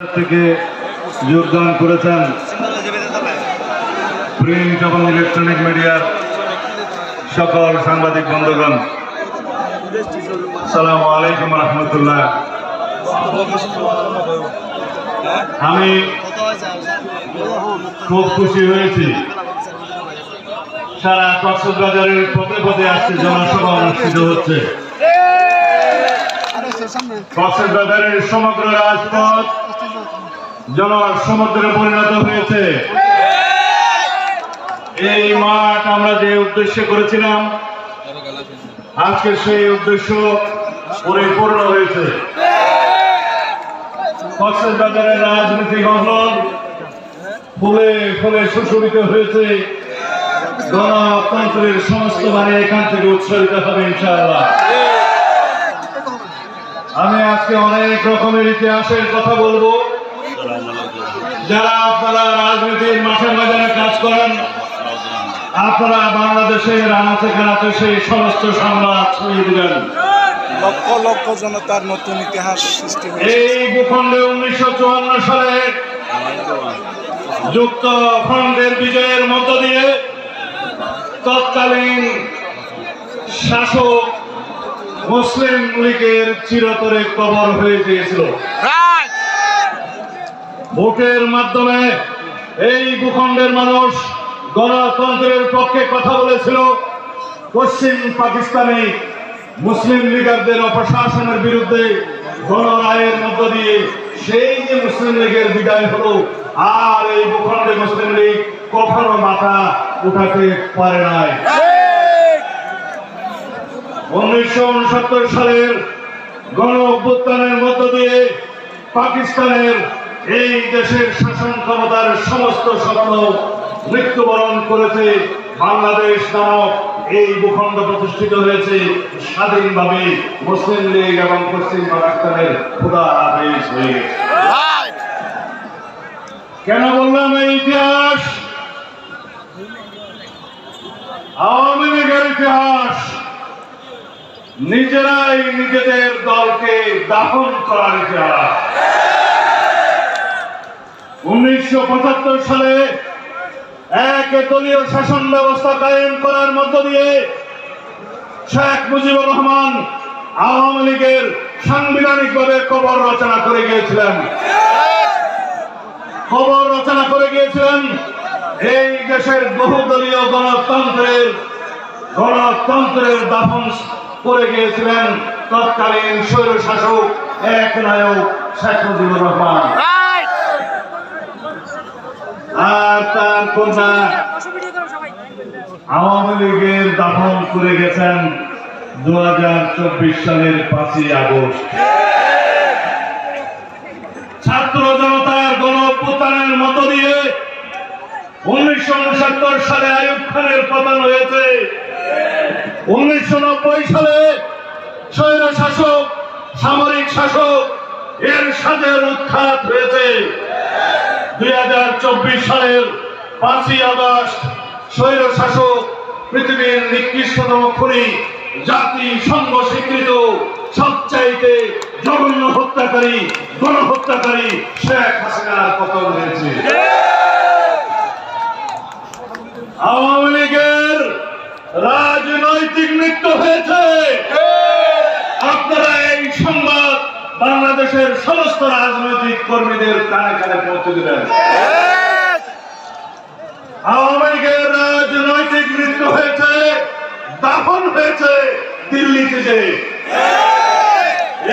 থেকে যোগদান করেছেন প্রিন্ট এবং ইলেকট্রনিক মিডিয়ার সকল সাংবাদিক বন্ধুগণ। সালাম আলাইকুম রহমতুল্লাহ। আমি খুব খুশি হয়েছি। সারা কক্সবাজারের পদে পদে আজকে জনসভা অনুষ্ঠিত হচ্ছে। কক্সবাজারের সমগ্র রাজপথ জনসমুদ্রে পরিণত হয়েছে। এই মাঠ আমরা যে উদ্দেশ্য করেছিলাম, আজকে সেই উদ্দেশ্য পরিপূর্ণ হয়েছে। কক্সবাজারের রাজনীতি মহল ফুলে ফুলে সুশোভিত হয়েছে। গণতন্ত্রের সমস্ত মানে এখান থেকে উৎসাহিত হবে ইনশাআল্লাহ। আমি আজকে অনেক রকমের ইতিহাসের কথা বলব। যারা আপনারা রাজনীতির মাঠে ময়দানে কাজ করেন আপনারা বাংলাদেশের আনাচে কানাচে সেই সমস্ত সংবাদ ছড়িয়ে দিবেন। লক্ষ লক্ষ জনতার নতুন ইতিহাস সৃষ্টি এই ভূখণ্ডে উনিশশো চুয়ান্ন সালে যুক্ত ফ্রন্টের বিজয়ের মধ্য দিয়ে তৎকালীন শাসক মুসলিম লীগের চিরতরে কবর হয়ে গিয়েছিল। ভোটের মাধ্যমে এই ভূখণ্ডের মানুষ গণতন্ত্রের পক্ষে কথা বলেছিল। পশ্চিম পাকিস্তানে মুসলিম লীগারদের অপশাসনের বিরুদ্ধে গণরায়ের মধ্য দিয়ে সেই যে মুসলিম লীগের বিদায় হলো, আর এই ভূখণ্ডে মুসলিম লীগ কখনো মাথা উঠাতে পারে নাই। উনিশশো উনসত্তর সালের গণ অভ্যুত্থানের মধ্য দিয়ে পাকিস্তানের এই দেশের শাসন ক্ষমতার সমস্ত স্বপ্ন মৃত্যুবরণ করেছে। বাংলাদেশ নামক এই ভূখণ্ড প্রতিষ্ঠিত হয়েছে স্বাধীনভাবে মুসলিম লীগ এবং পশ্চিম পাকিস্তানের খুদা আদেশ হয়ে গেছে। কেন বললাম এই ইতিহাস? আওয়ামী লীগের ইতিহাস। নিজেরাই নিজেদের দলকে দাফন করার ইতিহাস। উনিশশো পঁচাত্তর সালে এক দলীয় শাসন ব্যবস্থা কায়েম করার মধ্য দিয়ে শেখ মুজিবুর রহমান আওয়ামী লীগের সাংবিধানিকভাবে কবর রচনা করে গিয়েছিলেন। খবর রচনা করে গিয়েছিলেন এই দেশের বহুদলীয় গণতন্ত্রের গণতন্ত্রের দাফন করে গিয়েছিলেন। তৎকালীন স্বৈর শাসক এক নায়ক শেখ মুজিবুর রহমান। আর তার কন্যা আওয়ামী লীগের দাফন করে গেছেন দুই হাজার চব্বিশ সালের পাঁচই আগস্ট। ছাত্র জনতার গণ অভ্যুত্থানের মধ্য দিয়ে উনিশশো উনসত্তর সালে আয়ুব খানের পতন হয়েছে। উনিশশো নব্বই সালে স্বৈর শাসক সামরিক শাসক এর সাথের উৎখাত হয়েছে। দুই হাজার চব্বিশ সালের পাঁচই আগস্ট স্বৈর শাসক পৃথিবীর নিকৃষ্টতম খুনি, জাতি সংঘ স্বীকৃত, সবচাইতে জঘন্য হত্যাকারী, গণহত্যাকারী শেখ হাসিনার পতন হয়েছে। আওয়ামী লীগের রাজনৈতিক মৃত্যু হয়েছে। বাংলাদেশের সমস্ত রাজনৈতিক কর্মীদের কানে কানে পৌঁছে দিবেন। আওয়ামী লীগের রাজনৈতিক মৃত্যু হয়েছে দাফন হয়েছে দিল্লিতে যে।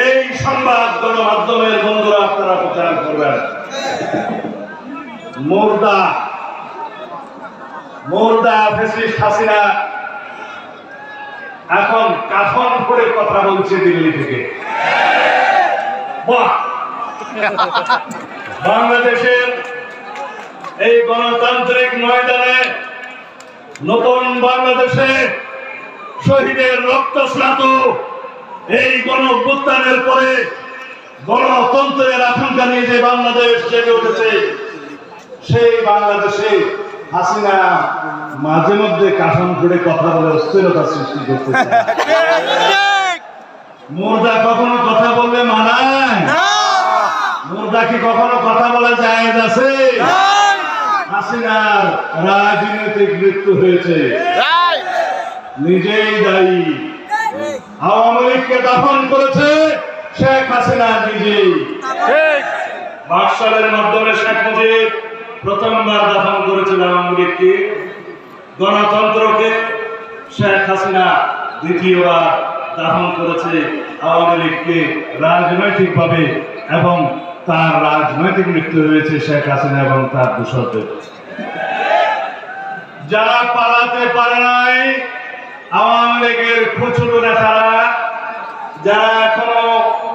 এই সংবাদ গণমাধ্যমের বন্ধুরা আপনারা প্রচার করবেন। মোর্দা মোর্দা ফেসিস্ট হাসিনা এখন কাফন করে কথা বলছে দিল্লি থেকে। বাংলাদেশের এই গণতান্ত্রিক ময়দানে নতুন বাংলাদেশে শহীদের রক্ত স্নাত এই গণ পরে গণতন্ত্রের আকাঙ্ক্ষা নিয়ে যে বাংলাদেশ জেগে উঠেছে সেই বাংলাদেশে হাসিনা মাঝে মধ্যে কাফন করে কথা বলে অস্থিরতা সৃষ্টি করতেছে। মুর্দা কখনো কথা বললে ওটা কি কখনো কথা বলা যায় আছে? হাসিনার রাজনৈতিক মৃত্যু হয়েছে। নিজেই দায়ী। আওয়ামী লীগকে দাফন করেছে শেখ হাসিনা নিজেই। বাকশালের মাধ্যমে শেখ মুজিব প্রথমবার দাফন করেছিল আওয়ামী লীগকে। গণতন্ত্রকে শেখ হাসিনা দ্বিতীয়বার দাফন করেছে আওয়ামী লীগকে রাজনৈতিকভাবে এবং তার রাজনৈতিক মৃত্যু হয়েছে শেখ হাসিনা এবং তার দূষকদের যারা পালাতে পারে নাই, আওয়ামী লীগের খুচরো নেতারা, যারা এখনও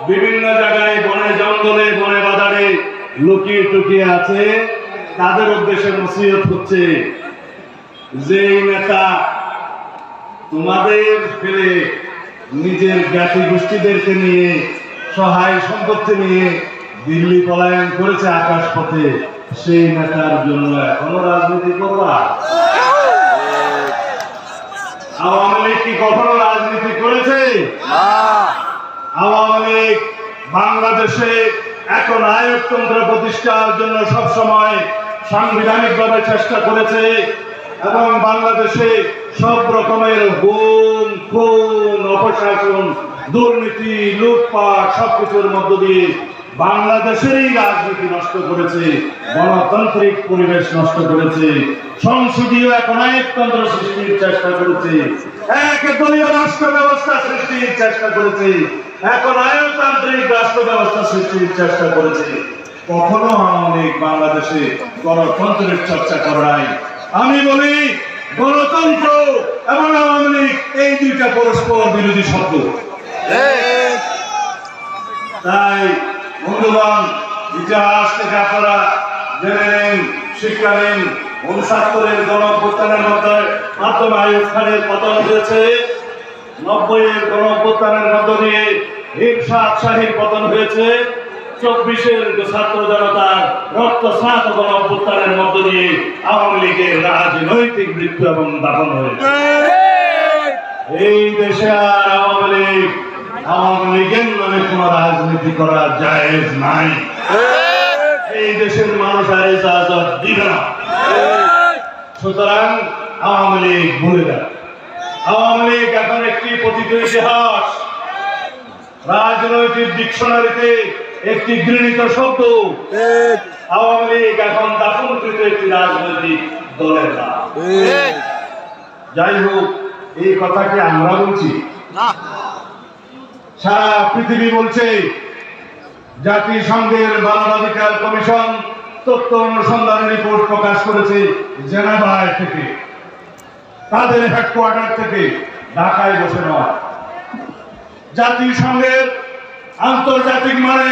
বিভিন্ন জায়গায় বনে জঙ্গলে, বনে বাজারে লুকিয়ে টুকিয়ে আছে, তাদের উদ্দেশ্যে নসিহত হচ্ছে যে নেতা তোমাদের ফেলে নিজের জ্ঞাতি গোষ্ঠীদেরকে নিয়ে, সহায় সম্পত্তি নিয়ে দিল্লি পলায়ন করেছে আকাশ পথে সেই নেতার জন্য এখনও রাজনীতি করবা? আওয়ামী লীগ কি কখনো রাজনীতি করেছে? আওয়ামী লীগ বাংলাদেশে এখন আয়কতন্ত্র প্রতিষ্ঠার জন্য সবসময় সাংবিধানিকভাবে চেষ্টা করেছে এবং বাংলাদেশে সব রকমের গুম খুন অপশাসন দুর্নীতি লুটপাট সবকিছুর মধ্য দিয়ে বাংলাদেশেরই রাজনীতি নষ্ট করেছে গণতান্ত্রিক পরিবেশ নষ্ট করেছে সংসদীয় এখন আয়কতন্ত্র সৃষ্টির চেষ্টা করেছে এক দলীয় রাষ্ট্র ব্যবস্থা সৃষ্টির চেষ্টা করেছে এখন আয়তান্ত্রিক রাষ্ট্র ব্যবস্থা সৃষ্টির চেষ্টা করেছে। কখনো আওয়ামী বাংলাদেশে গণতন্ত্রের চর্চা করে নাই। আমি বলি গণতন্ত্র এবং আওয়ামী লীগ এই দুইটা পরস্পর বিরোধী শব্দ। তাই বন্ধুগণ ইতিহাস থেকে আপনারা জেনে নিন শিক্ষা নিন। উনসত্তরের গণ অভ্যুত্থানের মধ্যে মাধ্যমে আয়ুব খানের পতন হয়েছে। নব্বই এর গণ অভ্যুত্থানের মধ্য দিয়ে হিরসাদ শাহীর পতন হয়েছে। চব্বিশের ছাত্র জনতার রক্তস্নাত গণ অভ্যুত্থানের মধ্য দিয়ে আওয়ামী লীগের রাজনৈতিক মৃত্যু এবং দাফন হয়েছে। এই দেশে আর আওয়ামী লীগ আওয়ামী লীগের নামে কোন রাজনীতি করা জায়েজ নাই। এই দেশের মানুষ আর ইজাজত দিবে না। সুতরাং আওয়ামী লীগ ভুলে যান। আওয়ামী লীগ এখন একটি পতিত ইতিহাস। রাজনৈতিক ডিকশনারিতে একটি গৃহীত শব্দ। আওয়ামী লীগ এখন দাফনকৃত একটি রাজনৈতিক দলের যাই হোক এই কথা কি আমরা বলছি। সারা পৃথিবী বলছে, জাতিসংঘের মানবাধিকার কমিশন তথ্য অনুসন্ধানের রিপোর্ট প্রকাশ করেছে জেনেভায় থেকে। তাদের হেডকোয়ার্টার থেকে ঢাকায় বসে নয় জাতিসংঘের আন্তর্জাতিক মানের